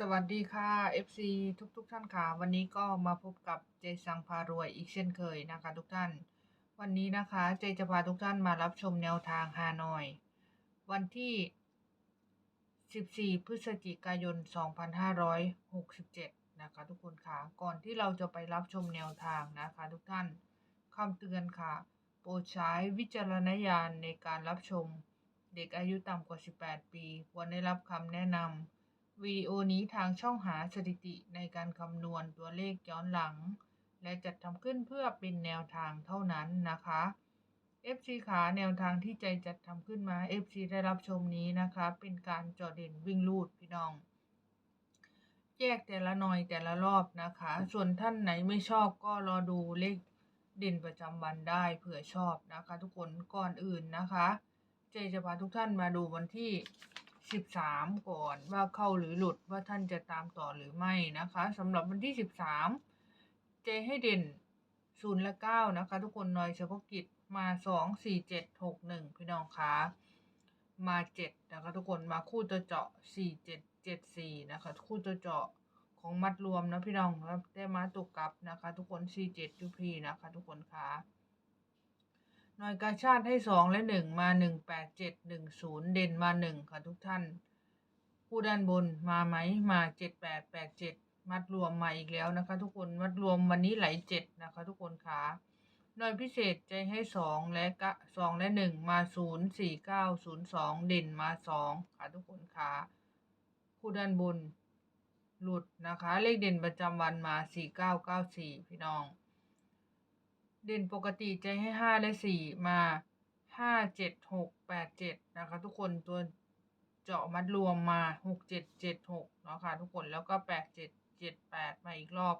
สวัสดีค่ะ FC ทุกทุกท่านค่ะ วันนี้ก็มาพบกับเจสังพารวยอีกเช่นเคยนะคะทุกท่าน วันนี้นะคะเจจะพาทุกท่านมารับชมแนวทางฮานอย วันที่ 14 พฤศจิกายน 2567 นะคะทุกคนค่ะ ก่อนที่เราจะไปรับชมแนวทางนะคะทุกท่านคำเตือนค่ะ โปรดใช้วิจารณญาณในการรับชม เด็กอายุต่ำกว่า 18 ปี ควรได้รับคำแนะนำ วิดีโอนี้ทางช่องหาสถิติในการคำนวณตัวเลขย้อนหลัง และจัดทำขึ้นเพื่อเป็นแนวทางเท่านั้นนะคะ FC ขาแนวทางที่ใจจัดทำขึ้นมา FC ได้รับชมนี้นะคะ เป็นการจอเด่นวิ่งลูดพี่น้อง แยกแต่ละหน่อยแต่ละรอบนะคะ ส่วนท่านไหนไม่ชอบก็รอดูเลขเด่นประจำวันได้เผื่อชอบนะคะ ทุกคนก่อนอื่นนะคะ เจจะพาทุกท่านมาดูวันที่ 13ก่อนว่าเข้าหรือหลุดว่าท่านจะตามต่อหรือไม่นะคะสำหรับวันที่13เจให้เด่น0และ9นะคะ ทุกคนหน่อยเฉพาะกิจมา2 4 7 6 1พี่น้องคะมา7นะคะทุกคนมาคู่ตัวเจาะ4 7 7 4นะคะคู่ตัวเจาะของมัดรวมนะพี่น้องแล้วได้มาตกกลับนะคะ ทุกคน4 7ยูพีนะคะ ทุกคนคะ น่วยกาชาติให้2และ1มา1 8 7 1 0เจ็ดหนึ่งศูนย์เด่นมา1ค่ะทุกท่าน ผู้ด้านบนมาไหมมา7 8 8 7มัดรวมมาอีกแล้วนะคะ ทุกคนมัดรวมวันนี้ไหลเจ็ดนะคะ ทุกคนคะหน่วยพิเศษใจให้สองและกะสองและหนึ่งมาศูนย์สี่เก้าศูนย์สองเด่นมาสองค่ะทุกคนคะผู้ด้านบนหลุดนะคะ เลขเด่นประจำวันมาสี่เก้าเก้าสี่พี่น้อง เด่นปกติใจให้ห้าและสี่มาห้าเจ็ดหกแปดเจ็ดนะคะทุกคนตัวเจาะมัดรวมมาหกเจ็ดเจ็ดหกเนาะค่ะทุกคนแล้วก็แปดเจ็ดเจ็ดแปดมาอีกรอบ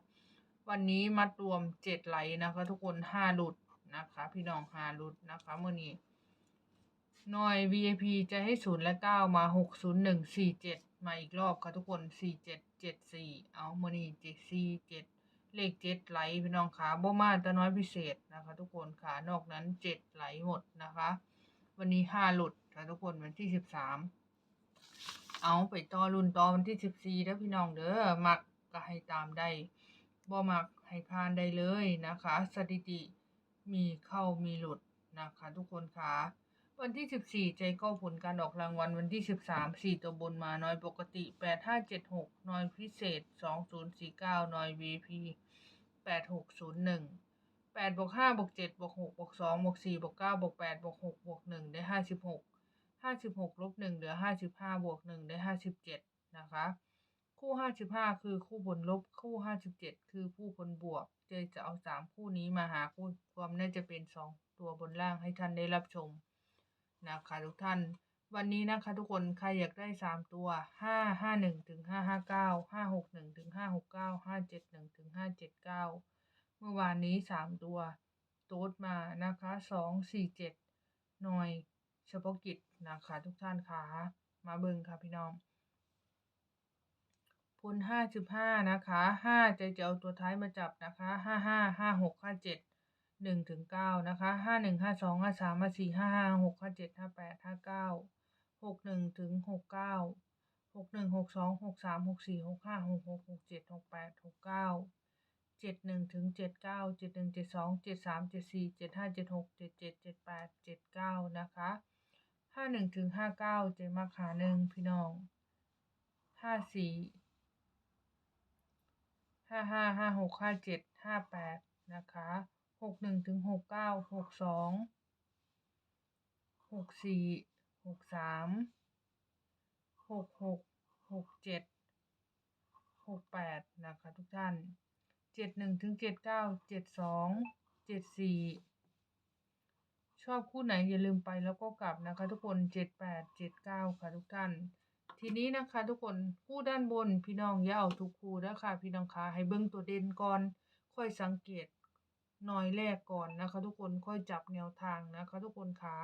วันนี้มัดรวมเจ็ดไหลนะคะ ทุกคนห้าหลุดนะคะ พี่น้องห้าหลุดนะคะเมื่อนี้หน่วย VIP จะให้ศูนย์และเก้ามาหกศูนย์หนึ่งสี่เจ็ดมาอีกรอบค่ะทุกคนสี่เจ็ดเจ็ดสี่เอาเมื่อนี้เจ็ดสี่เจ็ด เลขเจ็ดไหลพี่น้องขาบ่มาแต่น้อยพิเศษนะคะ ทุกคนขานอกนั้นเจ็ดไหลหมดนะคะ วันนี้ห้าหลุดค่ะทุกคนวันที่สิบสามเอาไปต่อรุ่นต่อวันที่สิบสี่แล้วพี่น้องเด้อมักก็ให้ตามได้บ่มักให้ผ่านได้เลยนะคะ สถิติมีเข้ามีหลุดนะคะ ทุกคนคะวันที่สิบสี่ใจก็ผลการออกรางวัลวันที่สิบสามสี่ตัวบนมาน้อยปกติแปดห้าเจ็ดหกน้อยพิเศษสองศูนย์สี่เก้าน้อย VP แปดหกศูนย์หนึ่งแปดบวกห้าบวกเจ็ดบวกหกบวกสองบวกสี่บวกเก้าบวกแปดบวกหกบวกหนึ่งได้ห้าสิบหกห้าสิบหกลบหนึ่งเหลือห้าสิบห้าบวกหนึ่งได้ห้าสิบเจ็ดนะคะ คู่ห้าสิบห้าคือคู่บนลบคู่ห้าสิบเจ็ดคือผู้บนบวกเจจะเอาสามคู่นี้มาหาคู่ความน่าจะเป็นสองตัวบนล่างให้ท่านได้รับชมนะคะทุกท่าน วันนี้นะคะทุกคนใครอยากได้สามตัวห้าห้าหนึ่งถึงห้าห้าเก้าห้าหกหนึ่งถึงห้าหกเก้าห้าเจ็ดหนึ่งถึงห้าเจ็ดเก้าเมื่อวานนี้สามตัวโต๊ดมานะคะสองสี่เจ็ดหน่วยเฉพาะกิจนะคะทุกท่านค่ะมาเบิ่งค่ะพี่น้องพลห้าสิบห้านะคะห้าจะจะเอาตัวท้ายมาจับนะคะห้าห้าห้าหกห้าเจ็ดหนึ่งถึงเก้านะคะห้าหนึ่งห้าสองห้าสามห้าสี่ห้าห้าหกห้าเจ็ดห้าแปดห้าเก้า หกหนึ่งถึงหกเก้าหกหนึ่งหกสองหกสามหกสี่หกห้าหกหกหกเจ็ดหกแปดหกเก้าเจ็ดหนึ่งถึงเจ็ดเก้าเจ็ดหนึ่งเจ็ดสองเจ็ดสามเจ็ดสี่เจ็ดห้าเจ็ดหกเจ็ดเจ็ดเจ็ดแปดเจ็ดเก้านะคะห้าหนึ่งถึงห้าเก้าเจ็ดมาขาหนึ่งพี่น้องห้าสี่ห้าห้าห้าหกห้าเจ็ดห้าแปดนะคะหกหนึ่งถึงหกเก้าหกสองหกสี่ หกสามหกหกหกเจ็ดหกแปดนะคะทุกท่านเจ็ดหนึ่งถึงเจ็ดเก้าเจ็ดสองเจ็ดสี่ชอบคู่ไหนอย่าลืมไปแล้วก็กลับนะคะ ทุกคนเจ็ดแปดเจ็ดเก้าค่ะทุกท่าน ทีนี้นะคะทุกคนคู่ด้านบนพี่น้องอย่าเอาทุกคู่นะคะพี่น้องคะให้เบิ้งตัวเด่นก่อน ค่อยสังเกตหน่อยแรกก่อนนะคะ ทุกคนค่อยจับแนวทางนะคะ ทุกคนคะ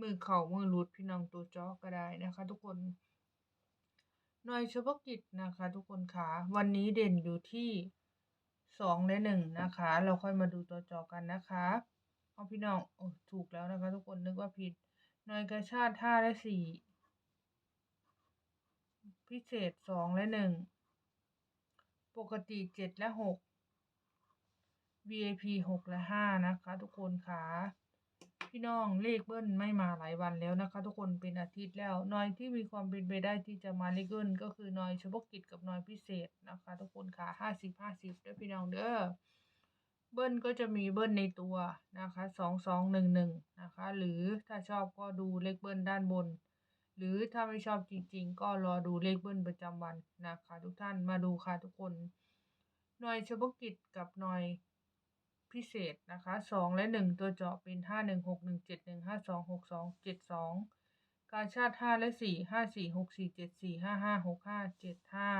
มือเข่ามือรุดพี่น้องตัวจอก็ได้นะคะ ทุกคน หน่วยเฉพาะกิจนะคะ ทุกคนคะวันนี้เด่นอยู่ที่สองและหนึ่งนะคะ เราค่อยมาดูตัวจอกันนะคะเอาพี่น้องโอ้ถูกแล้วนะคะ ทุกคนนึกว่าผิดหน่วยกระชาติห้าและสี่พิเศษสองและหนึ่งปกติเจ็ดและหก VIP หกและห้านะคะ ทุกคนค่ะ พี่น้องเลขเบิ้ลไม่มาหลายวันแล้วนะคะ ทุกคนเป็นอาทิตย์แล้วนอยที่มีความเป็นไปได้ที่จะมาเลขเบิ้ลก็คือนอยเฉพาะกิจกับนอยพิเศษนะคะ ทุกคนค่ะห้าสิบห้าสิบด้วยพี่น้องเด้อเบิ้ลก็จะมีเบิ้ลในตัวนะคะสองสองหนึ่งหนึ่งนะคะ หรือถ้าชอบก็ดูเลขเบิ้ลด้านบน หรือถ้าไม่ชอบจริง ๆ ก็รอดูเลขเบิ้ลประจำวันนะคะ ทุกท่านมาดูค่ะทุกคนหน่วยเฉพาะกิจกับหน่วย พิเศษนะคะสองและหนึ่งตัวเจาะเป็นห้าหนึ่งหกหนึ่งเจ็ดหนึ่งห้าสองหกสองเจ็ดสองการชาติห้าและสี่ห้าสี่หกสี่เจ็ดสี่ห้าห้าหกห้าเจ็ดห้า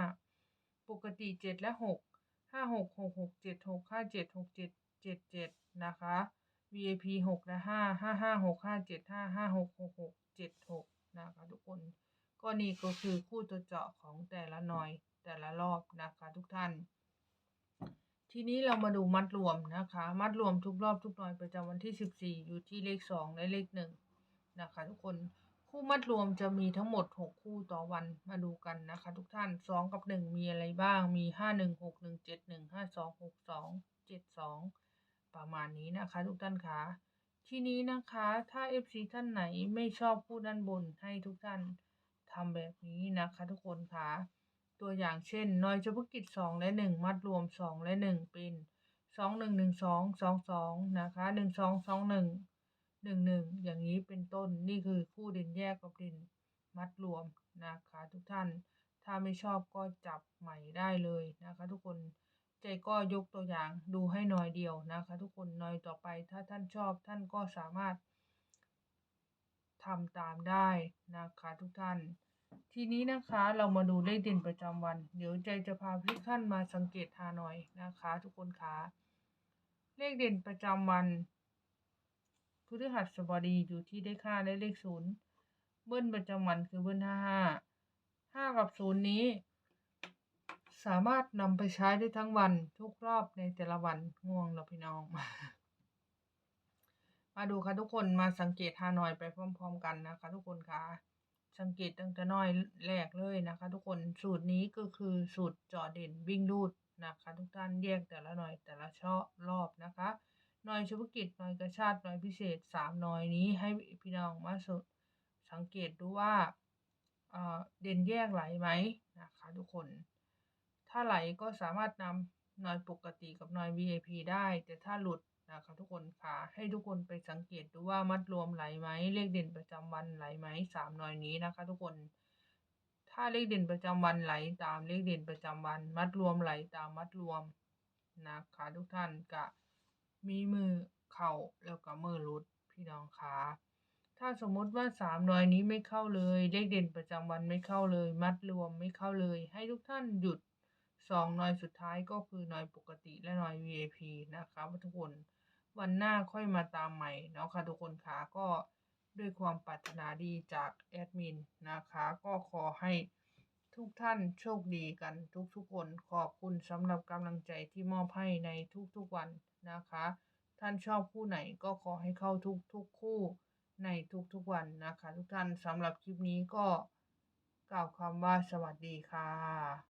ปกติเจ็ดและหกห้าหกหกหกเจ็ดหกห้าเจ็ดหกเจ็ดเจ็ดเจ็ดนะคะ VIP หกและห้าห้าห้าหกห้าเจ็ดห้าห้าหกหกหกเจ็ดหกนะคะทุกคน ก็นี่ก็คือคู่ตัวเจาะของแต่ละหน่อยแต่ละรอบนะคะทุกท่าน ทีนี้เรามาดูมัดรวมนะคะ มัดรวมทุกรอบทุกหน่วยประจำวันที่ 14 อยู่ที่เลข 2 และเลข 1 นะคะ ทุกคนคู่มัดรวมจะมีทั้งหมด 6 คู่ต่อวันมาดูกันนะคะ ทุกท่าน 2 กับ 1 มีอะไรบ้างมี 5 1 6 1 7 1 5 2 6 2 7 2 ประมาณนี้นะคะ ทุกท่านคะทีนี้นะคะถ้า FC ท่านไหนไม่ชอบคู่ด้านบนให้ทุกท่านทำแบบนี้นะคะ ทุกคนคะ ตัวอย่างเช่นนอยเฉพาะกิจสองและหนึ่งมัดรวมสองและหนึ่งเป็นสองหนึ่งหนึ่งสองสองสองนะคะหนึ่งสองสองหนึ่งหนึ่งหนึ่งอย่างนี้เป็นต้น นี่คือคู่เด่นแยกกับเด่นมัดรวมนะคะทุกท่าน ถ้าไม่ชอบก็จับใหม่ได้เลยนะคะ ทุกคน ใจก็ยกตัวอย่างดูให้หน่อยเดียวนะคะ ทุกคนหน่อยต่อไป ถ้าท่านชอบท่านก็สามารถทำตามได้นะคะทุกท่าน ทีนี้นะคะเรามาดูเลขเด่นประจำวัน เดี๋ยวใจจะพาทุกท่านมาสังเกตหาหน่อยนะคะ ทุกคนคะเลขเด่นประจำวันพฤหัสบดีอยู่ที่เลขห้าและเลขศูนย์เบิ้ลประจำวันคือเบิ้ลห้าห้าห้ากับศูนย์นี้ สามารถนำไปใช้ได้ทั้งวันทุกรอบในแต่ละวันง่วงเราพี่น้อง มาดูค่ะทุกคนมาสังเกตฮานอยไปพร้อม ๆ กันนะคะ ทุกคนคะ สังเกตตั้งแต่น้อยแรกเลยนะคะ ทุกคนสูตรนี้ก็คือสูตรจาะเด่นวิ่งรูดนะคะ ทุกท่านแยกแต่ละหน่อยแต่ละช่อรอบนะคะหน่อยเฉพาะกิจหน่อยกระชาติหน่อยพิเศษสามหน่อยนี้ให้พี่น้องมาสุดสังเกตดูว่าเเด่นแยกไหลไหมนะคะทุกคน ถ้าไหลก็สามารถนำหน่อยปกติกับหน่อย VIP ได้ แต่ถ้าหลุด นะคะทุกคนค่ะให้ทุกคนไปสังเกตดูว่ามัดรวมไหลไหมเลขเด่นประจำวันไหลไหมสามหน่อยนี้นะคะ ทุกคน ถ้าเลขเด่นประจำวันไหลตามเลขเด่นประจำวัน มัดรวมไหลตามมัดรวมนะคะทุกท่านกะมีมือเข่าแล้วก็มือรุดพี่น้องค่ะถ้าสมมติว่าสามหน่อยนี้ไม่เข้าเลยเลขเด่นประจำวันไม่เข้าเลย มัดรวมไม่เข้าเลย ให้ทุกท่านหยุดสองหน่อยสุดท้ายก็คือหน่อยปกติและหน่อย VIP นะคะทุกคน วันหน้าค่อยมาตามใหม่เนาะค่ะทุกคนคะก็ด้วยความปรารถนาดีจากแอดมินนะคะ ก็ขอให้ทุกท่านโชคดีกันทุกๆคนขอบคุณสำหรับกำลังใจที่มอบให้ในทุกๆวันนะคะ ท่านชอบคู่ไหนก็ขอให้เข้าทุกๆคู่ในทุกๆวันนะคะ ทุกท่านสำหรับคลิปนี้ก็กล่าวคำว่าสวัสดีค่ะ